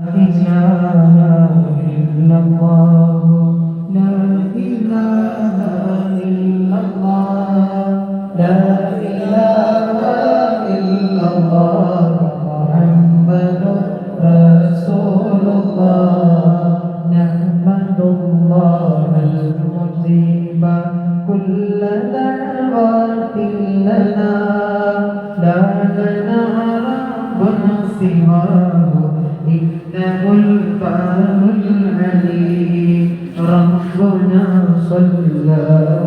إله إلا الله ربنا صلى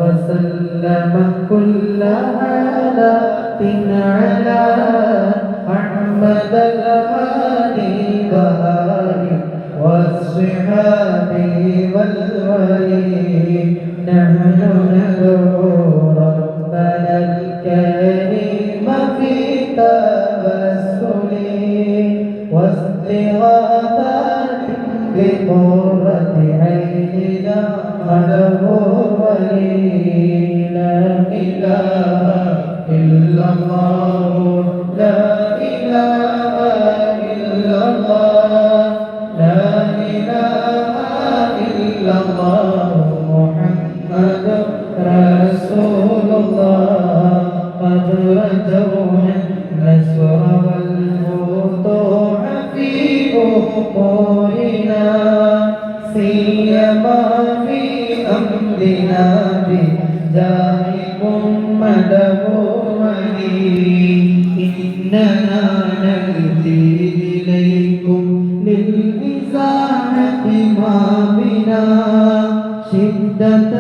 وسلم كل حالات على أحمد الهادي وآله والصحاب والولي نحن ندعو ربنا എല്ലാം للإزاحة ما بنا شدة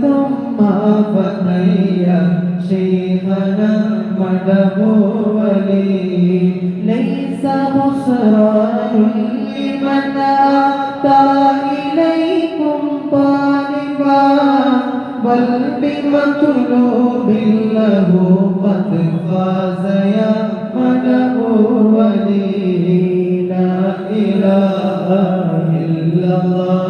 ثم فتيا شيخنا مدبولي ليس خسران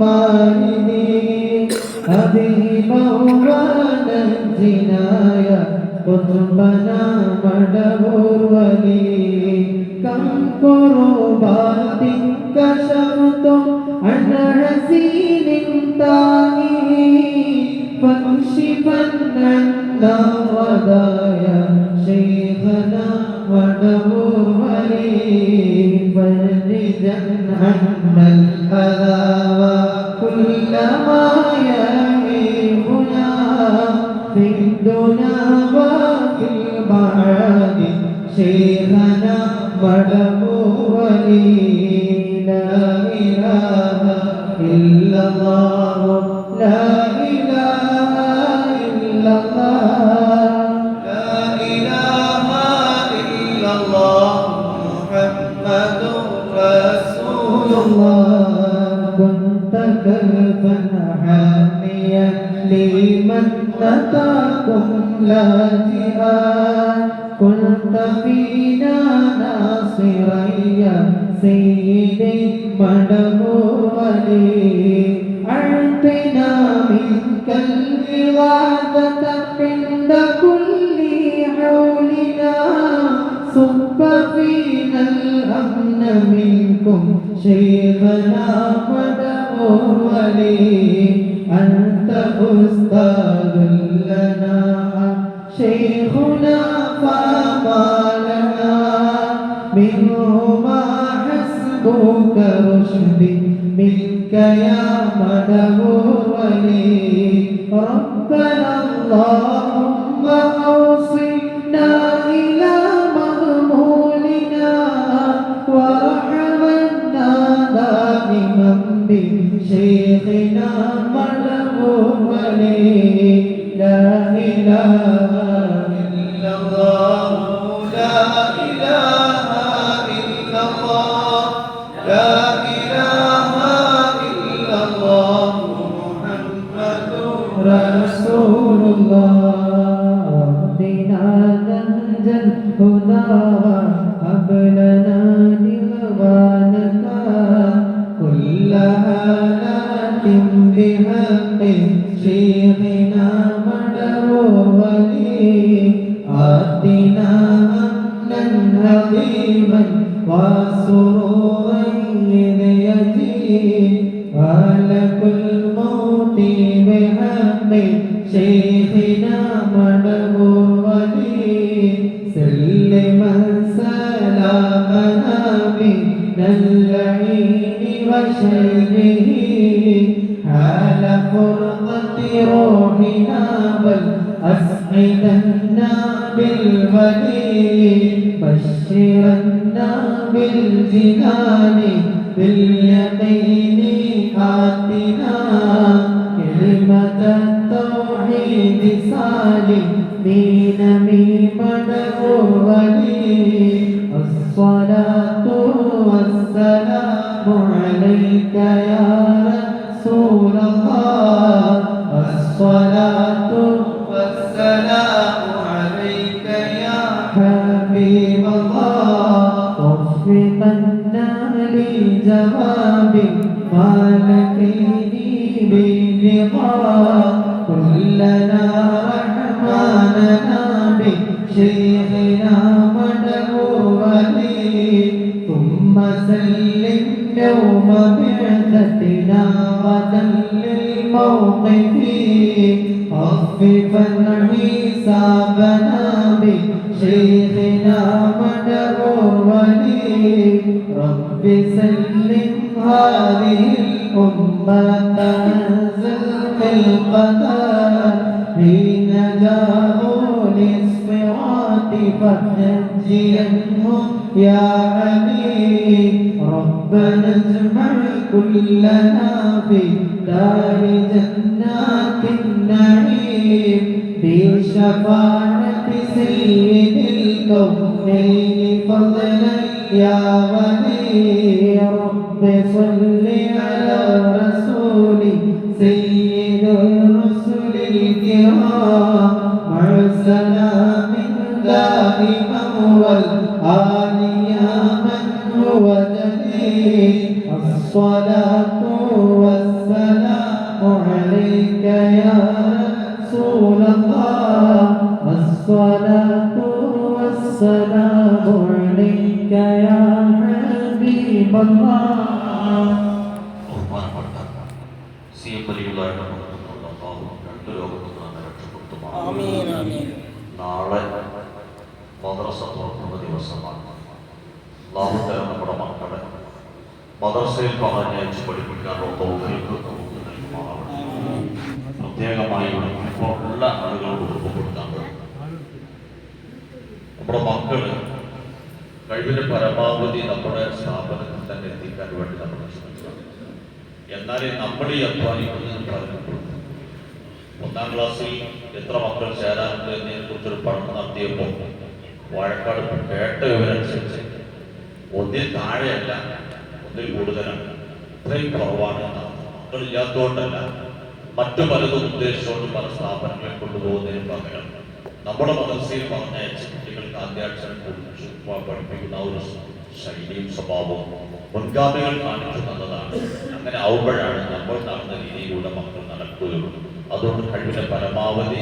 مارد أذهب ونجنا يا قطبنا مدهولي كم قربات كشفتم عن حسين تائه فاكشفن عنا ودايا شيخنا ودور ولي فرجا عنا الأذى وكل ما يهيبنا في الدنيا وفي البعاد شيخنا ودور كنت فينا ناصرا يا سيدي مدبولي أعطنا منك الإغاثة عند كل حولنا صب فينا الأمن منكم شيخنا مدبولي أنت أستاذ لنا شيخنا فما لنا منهما حسبك رشدي منك يا مدبولي ربنا اللهم أوصلنا رسول الله دينا ننجى الهدى وقبل اللعين وشره حال فرقة روحنا بل أسعدنا بالولي بشرنا بالجنان باليقين آتنا. كلمة التوحيد سالمين ميمن ولي দয়া غدا للموقف. خففا حسابنا بشيخنا مدعو ولي رب سلم هذه الأمة تنزل القدر حين جاءوا للصراط فنجينهم يا علي. ربنا كلنا في دار جنات النعيم بشفاعة سيد الكونين فضلا يا ولي رب صل على رسول سيد الرسل الكرام مع سلام دائما والآل الصلاة والسلام عليك يا رسول الله الصلاة والسلام عليك يا حبيب الله ബഹുമാനപ്പെട്ട സി എം വലിയുള്ളവരുടെ മഹത്വമുള്ള അള്ളാഹു രണ്ട് ലോകത്തും നമ്മെ രക്ഷപ്പെടുത്തുമാണ് നാളെ മദ്രസ തുറക്കുന്ന ദിവസമാണ് അള്ളാഹു തരം നമ്മുടെ മക്കളെ മദ്രസയിൽ പറഞ്ഞയച്ച് പഠിപ്പിക്കാനുള്ള തൗഫീഖ് നമുക്ക് നൽകുമാറാവട്ടെ പ്രത്യേകമായി ഇപ്പോൾ ഉള്ള ആളുകളോട് ഓർമ്മപ്പെടുത്താറുണ്ട് നമ്മുടെ മക്കൾ കഴിവിന്റെ പരമാവധി നമ്മുടെ സ്ഥാപനത്തിൽ തന്നെ എത്തിക്കാൻ വേണ്ടി നമ്മൾ ശ്രമിക്കണം എന്നാലേ നമ്മൾ ഈ അധ്വാനിക്കുന്നത് പറഞ്ഞിട്ടുള്ളൂ ഒന്നാം ക്ലാസ്സിൽ എത്ര മക്കൾ ചേരാനുണ്ട് എന്നതിനെ കുറിച്ചൊരു പഠനം നടത്തിയപ്പോൾ വാഴക്കാട് കേട്ട വിവരമനുസരിച്ച് ഒന്നിൽ താഴെയല്ല ഒന്നിൽ കൂടുതലാണ്. ഇത്രയും കുറവാണ് എന്നാണ്. മക്കളില്ലാത്തതുകൊണ്ടല്ല മറ്റു പലതും ഉദ്ദേശിച്ചുകൊണ്ട് പല സ്ഥാപനങ്ങളെ കൊണ്ടുപോകുന്നതിന് പകരം നമ്മുടെ മദർസയിൽ പറഞ്ഞ കുട്ടികൾക്ക് ആദ്യാക്ഷരം പഠിപ്പിക്കുന്ന ഒരു ശൈലിയും സ്വഭാവവും മുൻഗാമികൾ കാണിച്ചു തന്നതാണ്. അങ്ങനെ ആവുമ്പോഴാണ് നമ്മൾ നടന്ന രീതിയിലൂടെ മക്കൾ നടക്കുകയുള്ളൂ. അതുകൊണ്ട് കഴിവിന്റെ പരമാവധി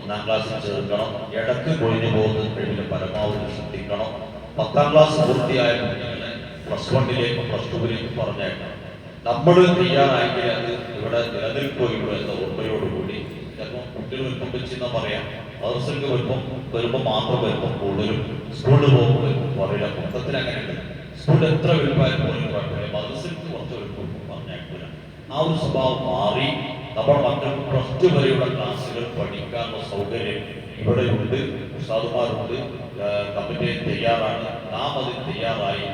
ഒന്നാം ക്ലാസ്സിൽ ചേർക്കണം. ഇടയ്ക്ക് കൊഴിഞ്ഞു പോകുന്നത് കഴിവിന്റെ പരമാവധി ശ്രദ്ധിക്കണം. പത്താം ക്ലാസ് പൂർത്തിയായ കുട്ടികളെ പ്ലസ് വണ്ണിലേക്കും പ്ലസ് ടുവിലേക്കും പറഞ്ഞേക്കാം. നമ്മൾ തയ്യാറായെങ്കിൽ അത് ഇവിടെ നിലനിൽക്കുകയുള്ളൂ എന്ന ഓർമ്മയോടുകൂടി. ചിലപ്പോൾ കുട്ടികൾ വരുമ്പം വെച്ചെന്ന് പറയാം. മദർസക്ക് വരുമ്പം വരുമ്പോൾ മാത്രം വരുമ്പം കൂടുതലും സ്കൂളിൽ പോകുമ്പോൾ വരുമ്പോൾ പറയില്ല മൊത്തത്തിൽ അങ്ങനെയുണ്ട്. സ്കൂളിൽ എത്ര വലുപ്പമായാലും പോലും കുഴപ്പമില്ല. മദർസക്ക് കുറച്ച് വലുപ്പം പറഞ്ഞേക്കില്ല ആ ഒരു സ്വഭാവം മാറി. നമ്മൾ മക്കൾക്ക് പ്ലസ് ടു വരെയുള്ള ക്ലാസ്സുകൾ പഠിക്കാനുള്ള സൗകര്യം ഇവിടെയുണ്ട്. ഉസ്താദുമാരുണ്ട്. കമ്മിറ്റി തയ്യാറാണ്. നാം അതിന് തയ്യാറായി.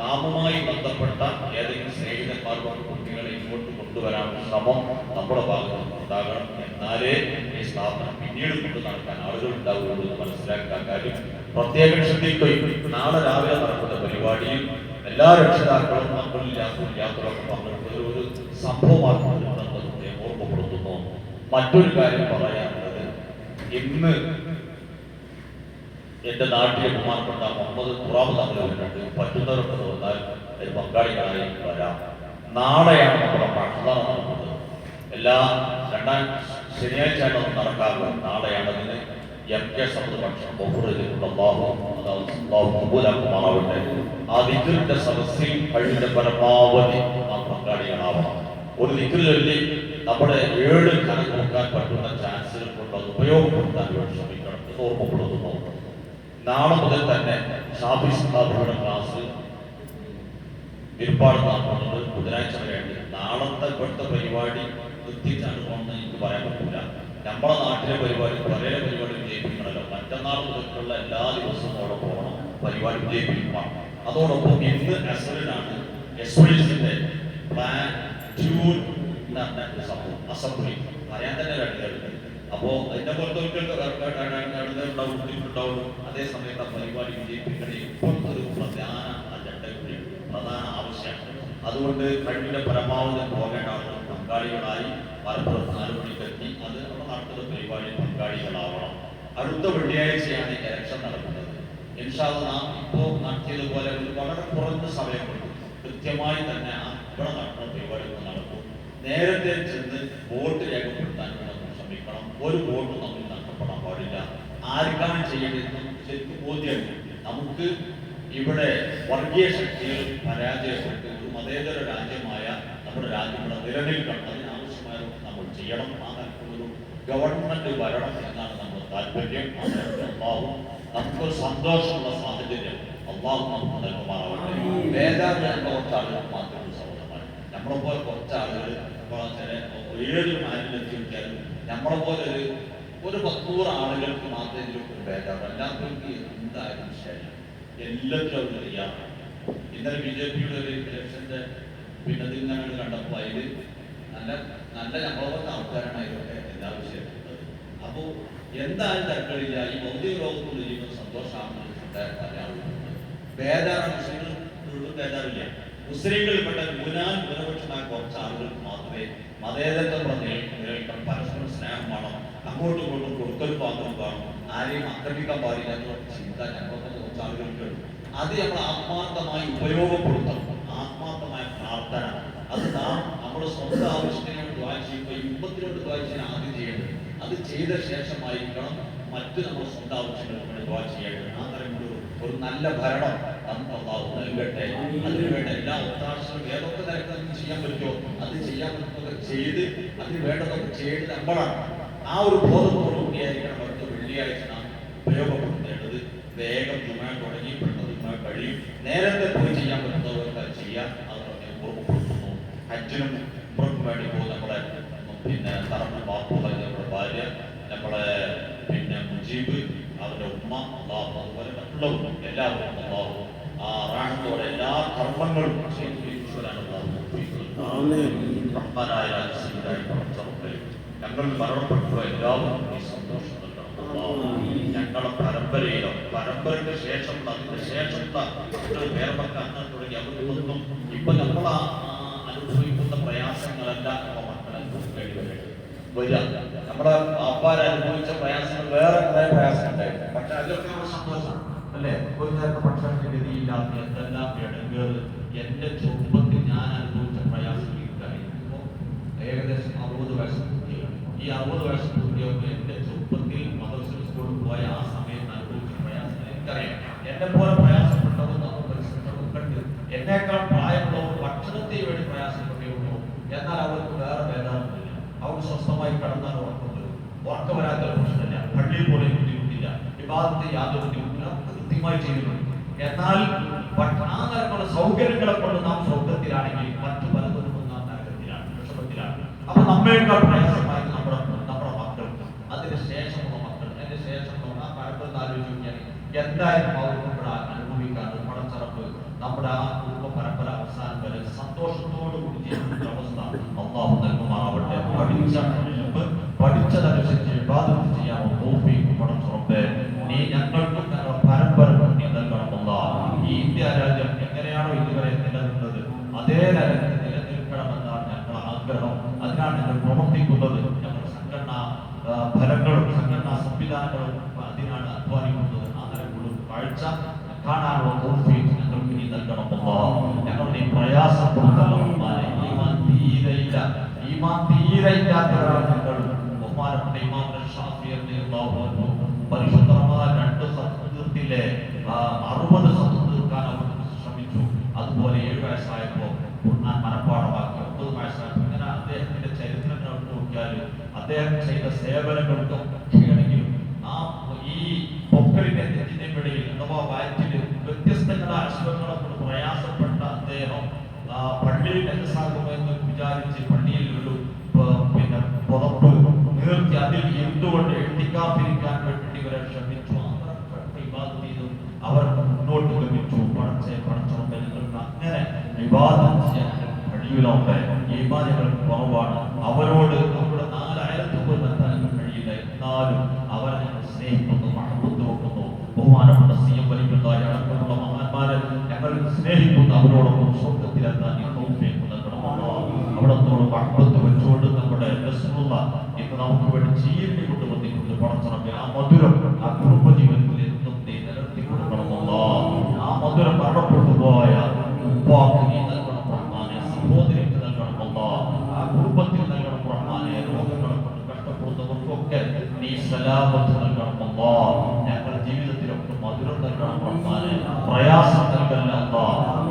നാമുമായി ബന്ധപ്പെട്ട ഏതെങ്കിലും സ്നേഹിതന്മാർ കൊണ്ട് കുട്ടികളെ ഇങ്ങോട്ട് കൊണ്ടുവരാനുള്ള ശ്രമം നമ്മുടെ ഭാഗത്ത് ഉണ്ടാകണം. എന്നാലേ ഈ സ്ഥാപനം പിന്നീട് കൊണ്ട് നടക്കാൻ ആളുകൾ ഉണ്ടാകുള്ളൂ എന്ന് മനസ്സിലാക്കാൻ കാര്യം. പ്രത്യേക നാളെ രാവിലെ നടക്കുന്ന പരിപാടിയിൽ എല്ലാ രക്ഷിതാക്കളും മക്കളിൽ യാത്ര ഇല്ലാത്തതൊക്കെ പങ്കെടുക്കുന്ന ഒരു പ്രത്യേകം ഓർമ്മപ്പെടുത്തുന്നു. മറ്റൊരു കാര്യം പറയാനുള്ളത് ഇന്ന് എന്റെ നാട്ടിലെ ബഹുമാനപ്പെട്ട മുഹമ്മദ് ഖുറാബ് തമ്മിലുണ്ട് പറ്റുന്നവരൊക്കെ തോന്നാൽ ഒരു പങ്കാളികളായി വരാം. നാളെയാണ് നമ്മുടെ ഭക്ഷണം നടക്കുന്നത്. എല്ലാ രണ്ടാം ശനിയാഴ്ചയാണ് അത് നടക്കാറുള്ളത്. നാളെയാണ് അതിന് എം കെ സമത് ഭക്ഷണം ബഹുറിലുള്ള കബൂലാക്കുമാറാവട്ടെ. ആ നിഖിലിന്റെ സദസ്സിൽ കഴിവിന്റെ പരമാവധി നാം പങ്കാളികളാവണം. ഒരു ദിക്കർ നമ്മുടെ ഏഴ് കനം നോക്കാൻ പറ്റുന്ന ചാൻസുകൾ കൊണ്ട് അത് ഉപയോഗപ്പെടുത്താൻ വേണ്ടി ശ്രമിക്കണം എന്ന് ഓർമ്മപ്പെടുത്തുന്നു നാളെ മുതൽ തന്നെ ഷാഫി സ്ഥാപനയുടെ ക്ലാസ് ഏർപ്പാട് നടത്തുന്നത് ബുധനാഴ്ച വരെയാണ്. നാളത്തെ ഇവിടുത്തെ പരിപാടി നിർത്തിച്ചാണ് പോകുന്നത് എനിക്ക് പറയാൻ പറ്റില്ല നമ്മുടെ നാട്ടിലെ പരിപാടി പഴയ പരിപാടി വിജയിപ്പിക്കണമല്ലോ. മറ്റന്നാൾ മുതലുള്ള എല്ലാ ദിവസവും അവിടെ പോകണം പരിപാടി വിജയിപ്പിക്കണം. അതോടൊപ്പം ഇന്ന് അസറിനാണ് എസ് വൈ എസിന്റെ പ്ലാൻ ട്യൂൺ എന്ന് പറഞ്ഞ സംഭവം. അസംബ്ലി. പറയാൻ തന്നെ വേണ്ടത് അപ്പോ അതിന്റെ പുറത്തൊക്കെ ഉണ്ടാവും അതേ സമയത്ത് ആ പരിപാടി വിജയിപ്പിക്കണേ ഇപ്പോഴത്തെ ഒരു പ്രധാന അജണ്ട പ്രധാന ആവശ്യമാണ്. അതുകൊണ്ട് കഴിവിന്റെ പരമാവധി പോകേണ്ട പങ്കാളികളായി മലപ്പുറത്ത് നാല് മണിക്കെത്തി. അത് നാട്ടിലെ പരിപാടി പങ്കാളികളാവണം. അടുത്ത വെള്ളിയാഴ്ചയാണ് ഇലക്ഷൻ നടക്കുന്നത്. ഇൻഷാൽ നാം ഇപ്പോൾ നടത്തിയതുപോലെ ഒരു വളരെ കുറഞ്ഞ സമയം കൊണ്ട് കൃത്യമായി തന്നെ ഇവിടെ നടക്കുന്ന പരിപാടികൾ നടക്കും. നേരത്തെ ചെന്ന് വോട്ട് രേഖപ്പെടുത്താൻ ഒരു വോട്ട് നമുക്ക് നഷ്ടപ്പെടാൻ പാടില്ല. ആർക്കാണ് ചെയ്യേണ്ടതെന്ന് ശരിക്കും ബോധ്യമുണ്ട് നമുക്ക് ഇവിടെ വർഗീയ ശക്തികൾ പരാജയപ്പെട്ട് ഒരു മതേതര രാജ്യമായ നമ്മുടെ രാജ്യം ഇവിടെ നിലനിൽക്കണം. അതിനാവശ്യമായ നമ്മൾ ചെയ്യണം. ആ തരത്തിലൊരു ഗവൺമെന്റ് വരണം എന്നാണ് നമ്മുടെ താല്പര്യം. അള്ളാഹു നമുക്ക് സന്തോഷമുള്ള സാഹചര്യം അള്ളാഹു നമുക്ക് നൽകുമാറാവട്ടെ. വേദാന്തം കുറച്ച് ആളുകൾ മാത്രമേ സൗഹൃദമാണ്. നമ്മളെ പോലെ കുറച്ച് ആളുകൾ ഏഴ് മാലിന്യത്തിൽ നമ്മളെ പോലെ ഒരു ഒരു പത്തൂറ് ആളുകൾക്ക് മാത്രമേ ഇതിലൊക്കെ ഭേദം അല്ലാത്തവർക്ക് എന്തായാലും ശരി എല്ലാത്തിലും അവർ ചെയ്യാം ഇന്നലെ ബി ജെ പിയുടെ ഒരു ഇലക്ഷന്റെ പിന്നെ ഇതിൽ ഞങ്ങൾ കണ്ടപ്പോൾ അതിൽ നല്ല നല്ല ഞങ്ങളൊക്കെ ആൾക്കാരാണ് അതിലൊക്കെ എല്ലാ വിഷയത്തിലുള്ളത് അപ്പോൾ എന്തായാലും തരക്കളില്ല ഈ ഭൗതിക ലോകത്തോട് ചെയ്യുമ്പോൾ സന്തോഷമാണെന്ന് പറയാറുള്ളത് ഭേദമാണ് മുസ്ലിങ്ങളും ഭേദമില്ല മുസ്ലിങ്ങളിൽപ്പെട്ട മുനാൻ ന്യൂനപക്ഷമായ കുറച്ച് ആളുകൾക്ക് മാത്രമേ മതേതരത്വം വേണം അങ്ങോട്ടും ഇങ്ങോട്ടും കൊടുക്കൽ പാത്രം കാണും ആരെയും ആക്രമിക്കാൻ പാടില്ല എന്നുള്ള ചിന്ത ഞങ്ങൾക്ക് കുറച്ച് ആളുകൾക്ക് അത് നമ്മൾ ആത്മാർത്ഥമായി ഉപയോഗപ്പെടുത്തണം. ആത്മാർത്ഥമായ പ്രാർത്ഥന അത് നാം നമ്മുടെ സ്വന്തം ആവശ്യത്തിന് വേണ്ടി ദ്വാര ചെയ്യുമ്പോൾ ഈ ദ്വാരം ചെയ്യാൻ ആദ്യം ചെയ്യേണ്ടത് അത് ചെയ്ത ശേഷമായിരിക്കണം മറ്റ് നമ്മുടെ സ്വന്തം ആവശ്യങ്ങൾക്ക് വേണ്ടി ദ്വാരം ചെയ്യേണ്ടത്. ആ തരത്തിലൊരു ഒരു നല്ല ഭരണം അള്ളാഹു നൽകട്ടെ. അതിനുവേണ്ട എല്ലാ ഒത്താശകളും ഏതൊക്കെ തരത്തിൽ നമുക്ക് ചെയ്യാൻ പറ്റുമോ അത് ചെയ്യാൻ പറ്റുന്നതൊക്കെ ചെയ്ത് അതിന് വേണ്ടതൊക്കെ ചെയ്ത് നമ്മളാണ്. ആ ഒരു ബോധത്തോടുകൂടിയായിരിക്കണം അവർക്ക് വെള്ളിയാഴ്ച നാം ഉപയോഗപ്പെടുത്തേണ്ടത് വേഗം ജുമാ തുടങ്ങി പെട്ടെന്ന് ജുമാ കഴിയും. നേരത്തെ പോയി ചെയ്യാൻ പറ്റുന്നവർക്ക് അത് ചെയ്യാം. അത് പറഞ്ഞ് ഓർമ്മപ്പെടുത്തുന്നു അച്ഛനും ഉംറയ്ക്കും വേണ്ടി പോകും നമ്മളെ പിന്നെ തറമ്മ ബാപ്പുള്ള നമ്മുടെ ഭാര്യ നമ്മളെ പിന്നെ മുജീബ് അവരുടെ ഉമ്മ അള്ളാഹു അതുപോലെ മറ്റുള്ളവരും എല്ലാവരും അള്ളാഹു ആ റാഹത്തോടെ എല്ലാ കർമ്മങ്ങളും അള്ളാഹു. തൗഫീഖ് റഹ്മാനായ ഞങ്ങൾ മരണപ്പെട്ടു എല്ലാവരും ഈ സന്തോഷം ഞങ്ങളെ പരമ്പരയിലോ പരമ്പരയ്ക്ക് ശേഷമുള്ള അതിന്റെ ശേഷമുള്ള മറ്റൊരു അങ്ങനെ തുടങ്ങി. അവർക്കൊന്നും ഇപ്പൊ നമ്മൾ അനുഭവിക്കുന്ന പ്രയാസങ്ങളെല്ലാം നമ്മുടെ മക്കളെ വരിക. നമ്മുടെ അപ്പാർ അനുഭവിച്ച പ്രയാസങ്ങൾ വേറെ കുറെ പ്രയാസം ഉണ്ടായിരുന്നു പക്ഷെ അതിലൊക്കെ ഒരു സന്തോഷം അല്ലേ? ഒരു നേരത്തെ ഭക്ഷണത്തിന് ഗതിയില്ലാത്ത എന്തെല്ലാം ഇടങ്ങേറ് എന്റെ ചെറുപ്പത്തിൽ ഞാൻ അനുഭവിച്ച പ്രയാസം ഏകദേശം അറുപത് വയസ്സ് ഈ അറുപത് പൂർത്തിയാകുമ്പോൾ എന്റെ ചെറുപ്പത്തിൽ മദർസിൽ സ്കൂളിൽ പോയ ആ സമയത്ത് അനുഭവിച്ച പ്രയാസം എനിക്കറിയാം. എന്നെ പോലെ പ്രയാസപ്പെട്ടവർ നമ്മൾ പരിസരത്തൊക്കെ കണ്ട് എന്നേക്കാൾ പ്രായമുള്ളവർ ഭക്ഷണത്തിന് വേണ്ടി പ്രയാസപ്പെട്ടേയുള്ളൂ എന്നാൽ അവർക്ക് വേറെ വേദാന്തമില്ല അവർ സ്വസ്ഥമായി കടന്നാൽ ഉറക്കം വരും ഉറക്കം വരാത്ത പ്രശ്നമില്ല. പള്ളിയിൽ പോലെ ബുദ്ധിമുട്ടില്ല. വിവാദത്തെ യാതൊരു ബുദ്ധിമുട്ടില്ല. കൃത്യമായി ചെയ്യുന്നുണ്ട് എന്നാൽ ആ തരത്തിലുള്ള സൗകര്യങ്ങളെ കൊണ്ട് നാം സ്വർഗത്തിലാണെങ്കിൽ മറ്റു പലതൊന്നും നാം നരകത്തിലാണ് വിഷമത്തിലാണ്. അപ്പൊ നമ്മേക്കാൾ പ്രയാസമായി നമ്മുടെ നമ്മുടെ മക്കൾ അതിന് ശേഷമുള്ള മക്കൾ അതിന് ശേഷമുള്ള ആ പരമ്പര ആലോചിച്ച് നോക്കിയാൽ എന്തായാലും അവർക്ക് ഇവിടെ അനുഭവിക്കാണ്ട് പടച്ചറപ്പ് നമ്മുടെ ആ കുടുംബ പരമ്പര അവസാനം വരെ സന്തോഷത്തോടു കൂടി ജീവിക്കുന്ന അവസ്ഥ അള്ളാഹു നൽകുമാറാവട്ടെ. പഠിച്ച പഠിച്ചതനുസരിച്ച് വിവാദം ചെയ്യാമോ? പടച്ചുറപ്പേ നീ ഞങ്ങൾക്കും ഞങ്ങളുടെ പരമ്പര നീ നൽകണം ഈ ഇന്ത്യ രാജ്യം എങ്ങനെയാണോ ഇതുവരെ നിലനിന്നത് അതേ രാജ്യത്ത് നിലനിൽക്കണമെന്നാണ് ഞങ്ങൾ ആഗ്രഹം. അതിനാണ് ഞങ്ങൾ പ്രവർത്തിക്കുന്നത്. ഞങ്ങളുടെ സംഘടനാ ഫലങ്ങളും സംഘടനാ സംവിധാനങ്ങളും കാണാനുള്ള തോഫീക്ക് ഞങ്ങൾക്ക് നീ നൽകണം അല്ലാഹ് ഞങ്ങൾ നീ പ്രയാസപ്പെടുത്തല്ലോ റഹ്മാനെ ഈമാൻ തീരയില്ല ഈമാൻ തീരെ ഇല്ലാത്തവരാണ് ഞങ്ങൾ ബഹുമാനപ്പെട്ട ഇമാം ഷാഫി അല്ലാഹു അൻഹു പരിശുദ്ധ റമദാൻ രണ്ട് ആ, അറുപത് സത്യം തീർക്കാൻ അവർ ശ്രമിച്ചു അതുപോലെ ഏഴ് വയസ്സായപ്പോൾ ഖുർആൻ മനഃപ്പാടമാക്കി ഒമ്പത് വയസ്സായപ്പോൾ ഇങ്ങനെ അദ്ദേഹത്തിന്റെ ചരിത്രം നോക്കിയാൽ അദ്ദേഹം ചെയ്ത സേവനങ്ങൾക്കൊക്കെയാണെങ്കിലും ആ ഈ പൊക്കളിന്റെ നെറ്റിന്റെ ഇടയിൽ അഥവാ വയറ്റിൽ വ്യത്യസ്തങ്ങളായ അസുഖങ്ങളെ കൊണ്ട് പ്രയാസപ്പെട്ട അദ്ദേഹം ആ, പള്ളിയിൽ മനസ്സാകുമെന്ന് വിചാരിച്ച് പള്ളിയിൽ ഒരു പിന്നെ പുറപ്പ് നീർത്തി അതിൽ എന്തുകൊണ്ട് എഴുതിക്കാതിരിക്കാൻ വേണ്ടി ഇവരെ ക്ഷമിച്ചു ചെയ്തു. അവർ മുന്നോട്ട് ഗമിച്ചു പടച്ചെ പടച്ചോട്ടെ നിങ്ങൾക്ക് അങ്ങനെ വിവാദം ചെയ്യാൻ കഴിയില്ല. ഈമാനുകൾ കുറവാണ്. അവരോട് നമ്മുടെ നാലായിരത്തി പോലും എത്താനും കഴിയില്ല. എന്നാലും അവരെ ഞങ്ങൾ സ്നേഹിക്കുന്നു മഹബത്ത് വെക്കുന്നു. ബഹുമാനപ്പെട്ട സി എം വലിക്കുന്നതായ അടക്കമുള്ള മഹാന്മാരെ ഞങ്ങൾ സ്നേഹിക്കുന്നു. അവരോടൊപ്പം സ്വർഗത്തിലെത്താൻ നൽകണമല്ലോ അവിടത്തോട് വെച്ചുകൊണ്ട് നമ്മുടെ ഇന്ന് നമുക്ക് വേണ്ടി ചീരിനെ കൊണ്ട് വന്നിട്ടുണ്ട് പടച്ചറമ്പെ ആ മധുരം ആ കുടുംബ ജീവിതത്തിൽ എന്നും നീ നിലനിർത്തി കൊടുക്കണമല്ലോ ആ സഹോദരിക്ക് നൽകണം ആ കുടുംബത്തിൽ നൽകണം റഹ്മാനെ. രോഗങ്ങളെ കൊണ്ട് നീ സലാമത്ത് നൽകണം അല്ലാ ഞങ്ങളുടെ ജീവിതത്തിലൊക്കെ മധുരം നൽകണം റഹ്മാനെ പ്രയാസം നൽകല്ല അല്ലാ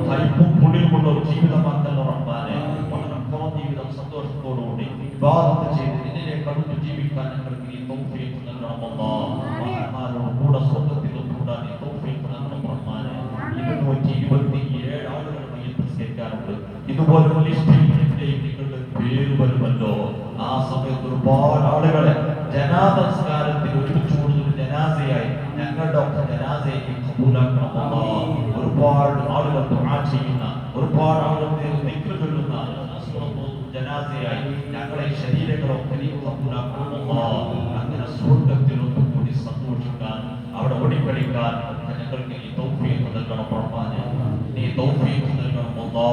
കയ്പും പുളിയുമുള്ള ഒരു ജീവിതമാക്കല്ല വളരെ കുറഞ്ഞ ജീവിതം സന്തോഷത്തോടുകൂടി വിവാദത്ത് ചെയ്ത് നിന്നിലേക്ക് അടുത്ത് ജീവിക്കാൻ ഞങ്ങൾക്ക് നീ തൗഫീഖ് നൽകണം അല്ലാ. മഹാന്മാരോട് കൂടെ സ്വർഗത്തിൽ ഒന്നുകൂടാൻ നീ തൗഫീഖ് നൽകണം റഹ്മാനെ. ഇരുന്നൂറ്റി ഇരുപത്തി ഏഴ് ആളുകൾ ആ സമയത്ത് ഒരുപാട് ആളുകളെ ജനാതസ്കാരത്തിൽ ഒരുമിച്ച് കൂടുതൽ ജനാസയായി ഞങ്ങളുടെ ഒക്കെ ജനാസയെ കബൂലാക്കണം. ഒരുപാട് ആളുകൾ ദുആ ചെയ്യുന്ന ഒരുപാട് ആളുകൾ ദിക്ർ ചൊല്ലുന്ന ജനാസയായി ഞങ്ങളെ ശരീരങ്ങളൊക്കെ നീ. അങ്ങനെ സ്വർഗത്തിൽ ഒന്നുകൂടി സന്തോഷിക്കാൻ അവിടെ ഓടിക്കളിക്കാൻ ഒക്കെ ഞങ്ങൾക്ക് നീ തൗഫീഖ് നൽകണം റഹ്മാനെ. നീ തൗഫീഖ് നൽകണം അല്ലാ.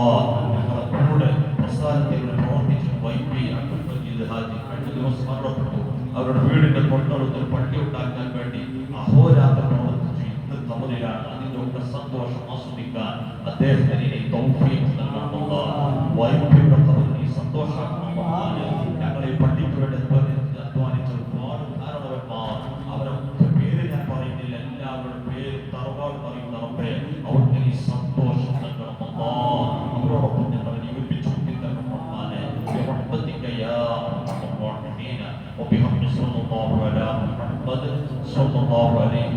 ഞങ്ങളെ കൂടെ പ്രസ്ഥാനത്തിൽ പ്രവർത്തിച്ച് വൈപ്പി അബ്ദുൽ മജീദ് ഹാജി രണ്ട് ദിവസം മരണപ്പെട്ടു. അവരുടെ വീടിന്റെ തൊട്ടടുത്ത് പട്ടി ഉണ്ടാക്കാൻ വേണ്ടി അഹോ കമലിലാണ് അതിന്റെ ഒക്കെ സന്തോഷം ആസ്വദിക്കാൻ അദ്ദേഹത്തിന് നീ തൗഫീഖ് നൽകണം അല്ലാ വൈപ്പിയുടെ കമൽ നീ സന്തോഷമാക്കണം റഹ്മാനെ ഞങ്ങളെ ഈ പള്ളിക്ക് വേണ്ടി അധ്വാനിച്ച അധ്വാനിച്ച ഒരുപാട് കാരണവന്മാർ അവരൊക്കെ പേര് ഞാൻ പറയുന്നില്ല എല്ലാവരുടെ പേര് തറവാട് പറയുന്ന റബ്ബേ അവർക്ക് നീ സന്തോഷം നൽകണം അല്ലാ അവരോടൊപ്പം ഞങ്ങൾ നീ ഒരുമിച്ച് കൂട്ടി തരണം റഹ്മാനെ برحمتك يا ارحم الراحمين وبحمد صلى الله على محمد صلى الله عليه